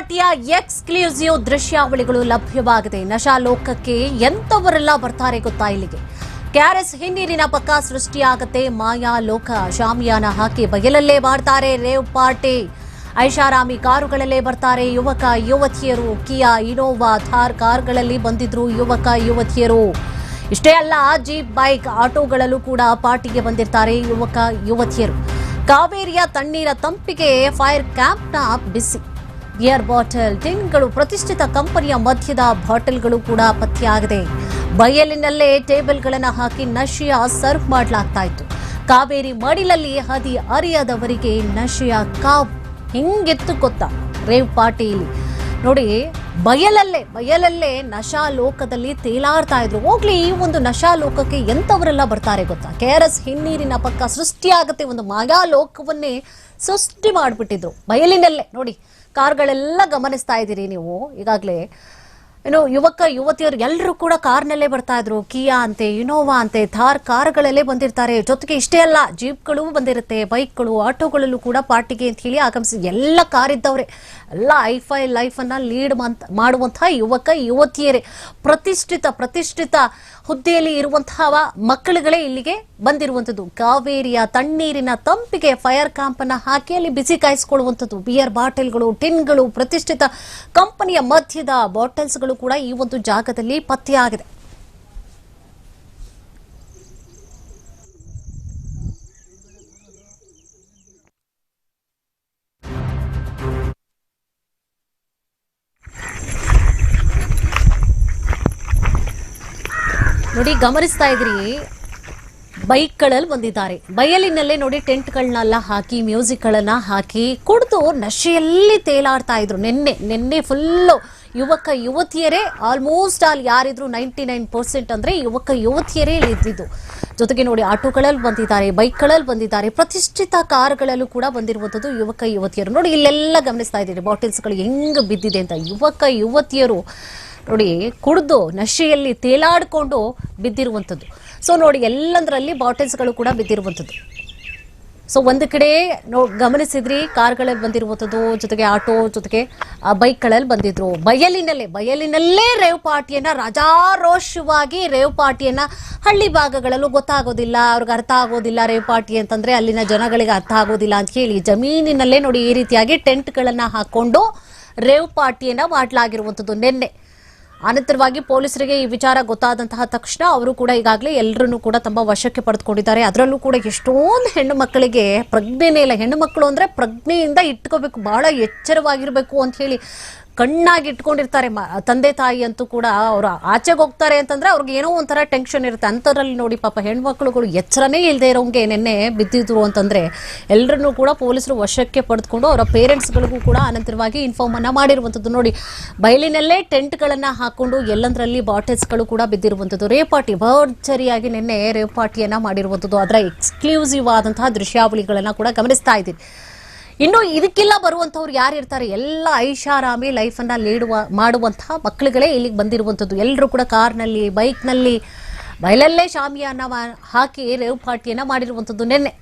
ಪಾರ್ಟಿಯ ಎಕ್ಸ್ಕ್ಲೂಸಿವ್ ದೃಶ್ಯಾವಳಿಗಳು ಲಭ್ಯವಾಗಿದೆ. ನಶಾ ಲೋಕಕ್ಕೆ ಎಂತವರೆಲ್ಲ ಬರ್ತಾರೆ ಗೊತ್ತಾ ಇಲ್ಲಿಗೆ. ಕ್ಯಾರೆಸ್ ಹಿನ್ನೀರಿನ ಪಕ್ಕ ಸೃಷ್ಟಿಯಾಗತ್ತೆ ಮಾಯಾ ಲೋಕ ಶಾಮಿಯಾನ ಹಾಕಿ ಬಯಲಲ್ಲೇ ಮಾಡ್ತಾರೆ ರೇವ್ ಪಾರ್ಟಿ. ಐಷಾರಾಮಿ ಕಾರುಗಳಲ್ಲೇ ಬರ್ತಾರೆ ಯುವಕ, ಯುವತಿಯರು. ಕಿಯಾ, ಇನೋವಾ, ಥಾರ್ ಕಾರ್ಗಳಲ್ಲಿ ಬಂದಿದ್ರು ಯುವಕ, ಯುವತಿಯರು. ಇಷ್ಟೇ ಅಲ್ಲ, ಜೀಪ್, ಬೈಕ್, ಆಟೋಗಳಲ್ಲೂ ಕೂಡ ಪಾರ್ಟಿಗೆ ಬಂದಿರ್ತಾರೆ ಯುವಕ, ಯುವತಿಯರು. ಕಾವೇರಿಯ ತಣ್ಣೀರ ತಂಪಿಗೆ ಫೈರ್ ಕ್ಯಾಂಪ್ನ ಬಿಸಿ. ಬಿಯರ್ ಬಾಟಲ್ ಟಿನ್ಗಳು ಪ್ರತಿಷ್ಠಿತ ಕಂಪನಿಯ ಮಧ್ಯದ ಬಾಟಲ್ಗಳು ಕೂಡ ಪತ್ತೆಯಾಗಿದೆ. ಬಯಲಿನಲ್ಲೇ ಟೇಬಲ್ಗಳನ್ನು ಹಾಕಿ ನಶೆಯ ಸರ್ವ್ ಮಾಡಲಾಗ್ತಾ ಇತ್ತು. ಕಾವೇರಿ ಮಡಿಲಲ್ಲಿ ಹದಿ ಅರಿಯದವರಿಗೆ ನಶೆಯ ಕಾವ್ ಹಿಂಗೆತ್ತು ಗೊತ್ತಾ? ರೇವ್ ಪಾರ್ಟಿಯಲ್ಲಿ ನೋಡಿ, ಬಯಲಲ್ಲೇ ಬಯಲಲ್ಲೇ ನಶಾ ಲೋಕದಲ್ಲಿ ತೇಲಾಡ್ತಾ ಇದ್ರು. ಹೋಗ್ಲಿ, ಈ ಒಂದು ನಶಾ ಲೋಕಕ್ಕೆ ಎಂಥವರೆಲ್ಲ ಬರ್ತಾರೆ ಗೊತ್ತಾ? ಕೆ ಆರ್ ಎಸ್ ಹಿನ್ನೀರಿನ ಪಕ್ಕ ಸೃಷ್ಟಿಯಾಗತ್ತೆ ಒಂದು ಮಾಯಾ ಲೋಕವನ್ನೇ ಸೃಷ್ಟಿ ಮಾಡಿಬಿಟ್ಟಿದ್ರು. ಬಯಲಿನಲ್ಲೇ, ನೋಡಿ ಕಾರ್ಗಳೆಲ್ಲ ಗಮನಿಸ್ತಾ ಇದ್ದೀರಿ ನೀವು. ಈಗಾಗಲೇ ಏನು ಯುವಕ, ಯುವತಿಯರು ಎಲ್ಲರೂ ಕೂಡ ಕಾರ್ನಲ್ಲೇ ಬರ್ತಾ ಇದ್ರು. ಕಿಯಾ ಅಂತೆ ಇನೋವಾ ಅಂತೆ ಥಾರ್ ಕಾರ್ಗಳಲ್ಲೇ ಬಂದಿರ್ತಾರೆ. ಜೊತೆಗೆ ಇಷ್ಟೇ ಅಲ್ಲ, ಜೀಪ್ಗಳು ಬಂದಿರುತ್ತೆ, ಬೈಕ್ಗಳು, ಆಟೋಗಳಲ್ಲೂ ಕೂಡ ಪಾರ್ಟಿಗೆ ಅಂತ ಹೇಳಿ ಆಗಮಿಸಿ ಎಲ್ಲ ಕಾರ್ ಇದ್ದವ್ರೆ ಎಲ್ಲ ಐಫೈ ಲೈಫ್ ಅನ್ನ ಲೀಡ್ ಮಾಡುವಂತಹ ಯುವಕ, ಯುವತಿಯರೇ. ಪ್ರತಿಷ್ಠಿತ ಪ್ರತಿಷ್ಠಿತ ಹುದ್ದೆಯಲ್ಲಿ ಇರುವಂತಹ ಮಕ್ಕಳುಗಳೇ ಇಲ್ಲಿಗೆ ಬಂದಿರುವಂಥದ್ದು ಕಾವೇರಿಯ ತಣ್ಣೀರಿನ ತಂಪಿಗೆ ಫೈರ್ ಕ್ಯಾಂಪ್ ಅನ್ನ ಹಾಕಿ ಅಲ್ಲಿ ಬಿಸಿ ಕಾಯಿಸ್ಕೊಳ್ಳುವಂಥದ್ದು ಬಿಯರ್ ಬಾಟಲ್ಗಳು, ಟಿನ್ಗಳು, ಪ್ರತಿಷ್ಠಿತ ಕಂಪನಿಯ ಮಧ್ಯದ ಬಾಟಲ್ಸ್ಗಳು ಕೂಡ ಈ ಒಂದು ಜಾಗದಲ್ಲಿ ಪತ್ತೆಯಾಗಿದೆ. ನೋಡಿ ಗಮನಿಸ್ತಾ ಇದ್ರಿ ಬೈಕ್ಗಳಲ್ಲಿ ಬಂದಿದ್ದಾರೆ. ಬಯಲಿನಲ್ಲೇ ನೋಡಿ ಟೆಂಟ್ಗಳನ್ನೆಲ್ಲ ಹಾಕಿ, ಮ್ಯೂಸಿಕ್ಗಳನ್ನ ಹಾಕಿ, ಕುಡಿದು ನಶೆಯಲ್ಲಿ ತೇಲಾಡ್ತಾ ಇದ್ರು. ನಿನ್ನೆ ನಿನ್ನೆ ಫುಲ್ಲು ಯುವಕ, ಯುವತಿಯರೇ, ಆಲ್ಮೋಸ್ಟ್ ಆಲ್ ಯಾರಿದ್ರು ನೈಂಟಿ ನೈನ್ ಪರ್ಸೆಂಟ್ ಅಂದ್ರೆ ಯುವಕ, ಯುವತಿಯರೇ ಇದ್ದಿದ್ದು. ಜೊತೆಗೆ ನೋಡಿ ಆಟೋಗಳಲ್ಲಿ ಬಂದಿದ್ದಾರೆ ಬೈಕ್ಗಳಲ್ಲಿ ಬಂದಿದ್ದಾರೆ. ಪ್ರತಿಷ್ಠಿತ ಕಾರ್ಗಳಲ್ಲೂ ಕೂಡ ಬಂದಿರುವಂಥದ್ದು ಯುವಕ, ಯುವತಿಯರು. ನೋಡಿ ಇಲ್ಲೆಲ್ಲ ಗಮನಿಸ್ತಾ ಇದ್ದೀರಿ, ಬಾಟಲ್ಸ್ಗಳು ಹೆಂಗ್ ಬಿದ್ದಿದೆ ಅಂತ. ಯುವಕ, ಯುವತಿಯರು ನೋಡಿ, ಕುಡಿದು ನಶೆಯಲ್ಲಿ ತೇಲಾಡಿಕೊಂಡು ಬಿದ್ದಿರುವಂಥದ್ದು. ಸೊ ನೋಡಿ, ಎಲ್ಲಂದ್ರಲ್ಲಿ ಬಾಟಲ್ಸ್ಗಳು ಕೂಡ ಬಿದ್ದಿರುವಂಥದ್ದು. ಸೊ ಒಂದು ಕಡೆ ನೋ, ಗಮನಿಸಿದ್ರಿ, ಕಾರ್ಗಳಲ್ಲಿ ಬಂದಿರುವಂಥದ್ದು, ಜೊತೆಗೆ ಆಟೋ, ಜೊತೆಗೆ ಬೈಕ್ಗಳಲ್ಲಿ ಬಂದಿದ್ರು. ಬಯಲಿನಲ್ಲೇ ಬಯಲಿನಲ್ಲೇ ರೇವ್ ಪಾರ್ಟಿಯನ್ನ, ರಾಜಾರೋಷವಾಗಿ ರೇವ್ ಪಾರ್ಟಿಯನ್ನ ಹಳ್ಳಿ ಭಾಗಗಳಲ್ಲೂ ಗೊತ್ತಾಗೋದಿಲ್ಲ. ಅವ್ರಿಗೆ ಅರ್ಥ ಆಗೋದಿಲ್ಲ ರೇವ್ ಪಾರ್ಟಿ ಅಂತಂದ್ರೆ ಅಲ್ಲಿನ ಜನಗಳಿಗೆ ಅರ್ಥ ಆಗೋದಿಲ್ಲ ಅಂತ ಹೇಳಿ ಜಮೀನಿನಲ್ಲೇ ನೋಡಿ ಈ ರೀತಿಯಾಗಿ ಟೆಂಟ್ಗಳನ್ನು ಹಾಕೊಂಡು ರೇವ್ ಪಾರ್ಟಿಯನ್ನ ಮಾಡಲಾಗಿರುವಂಥದ್ದು. ನಿನ್ನೆ ಅನಂತರವಾಗಿ ಪೊಲೀಸರಿಗೆ ಈ ವಿಚಾರ ಗೊತ್ತಾದಂತಹ ತಕ್ಷಣ ಅವರು ಕೂಡ ಈಗಾಗಲೇ ಎಲ್ಲರನ್ನೂ ಕೂಡ ತಮ್ಮ ವಶಕ್ಕೆ ಪಡೆದುಕೊಂಡಿದ್ದಾರೆ. ಅದರಲ್ಲೂ ಕೂಡ ಎಷ್ಟೊಂದು ಹೆಣ್ಣು ಮಕ್ಕಳಿಗೆ ಪ್ರಜ್ಞೆನೇ ಇಲ್ಲ. ಹೆಣ್ಣು ಮಕ್ಕಳು ಅಂದ್ರೆ ಪ್ರಜ್ಞೆಯಿಂದ ಇಟ್ಕೋಬೇಕು. ಬಹಳ ಎಚ್ಚರವಾಗಿರಬೇಕು ಅಂತ ಹೇಳಿ ಕಣ್ಣಾಗಿ ಇಟ್ಕೊಂಡಿರ್ತಾರೆ. ತಂದೆ ತಾಯಿ ಅಂತೂ ಕೂಡ ಅವರು ಆಚೆಗೆ ಹೋಗ್ತಾರೆ ಅಂತಂದ್ರೆ ಅವ್ರಿಗೆ ಏನೋ ಒಂಥರ ಟೆನ್ಷನ್ ಇರುತ್ತೆ. ಅಂಥದ್ರಲ್ಲಿ ನೋಡಿ ಪಾಪ ಹೆಣ್ಮಕ್ಳುಗಳು ಎಚ್ಚರನೇ ಇಲ್ಲದೆ ಇರೋಂಗೆ ನೆನ್ನೆ ಬಿದ್ದಿದ್ರು ಅಂತಂದ್ರೆ ಎಲ್ಲರನ್ನೂ ಕೂಡ ಪೊಲೀಸರು ವಶಕ್ಕೆ ಪಡೆದುಕೊಂಡು ಅವರ ಪೇರೆಂಟ್ಸ್ಗಳಿಗೂ ಕೂಡ ಅನಂತರವಾಗಿ ಇನ್ಫಾರ್ಮ್ ಅನ್ನ ಮಾಡಿರುವಂಥದ್ದು. ನೋಡಿ, ಬಯಲಿನಲ್ಲೇ ಟೆಂಟ್ಗಳನ್ನ ಹಾಕೊಂಡು ಎಲ್ಲಂದ್ರಲ್ಲಿ ಬಾಟಲ್ಸ್ಗಳು ಕೂಡ ಬಿದ್ದಿರುವಂಥದ್ದು. ರೇಪಾಟಿ, ಭರ್ಜರಿಯಾಗಿ ನೆನ್ನೆ ರೇಪಾಟಿಯನ್ನ ಮಾಡಿರುವಂಥದ್ದು. ಅದರ ಎಕ್ಸ್ಕ್ಲೂಸಿವ್ ಆದಂತಹ ದೃಶ್ಯಾವಳಿಗಳನ್ನ ಕೂಡ ಗಮನಿಸ್ತಾ ಇದ್ದೀವಿ ಇನ್ನು ಇದಕ್ಕೆಲ್ಲ ಬರುವಂಥವ್ರು ಯಾರು ಇರ್ತಾರೆ? ಎಲ್ಲ ಐಷಾರಾಮಿ ಲೈಫನ್ನು ಲೀಡುವ ಮಾಡುವಂತಹ ಮಕ್ಕಳುಗಳೇ ಇಲ್ಲಿಗೆ ಬಂದಿರುವಂಥದ್ದು. ಎಲ್ಲರೂ ಕೂಡ ಕಾರ್ನಲ್ಲಿ ಬೈಕ್ನಲ್ಲಿ ಬಯಲಲ್ಲೇ ಶಾಮಿಯಾನ ಹಾಕಿ ರೇವ್ ಪಾರ್ಟಿಯನ್ನ ಮಾಡಿರುವಂಥದ್ದು. ನಿನ್ನೆ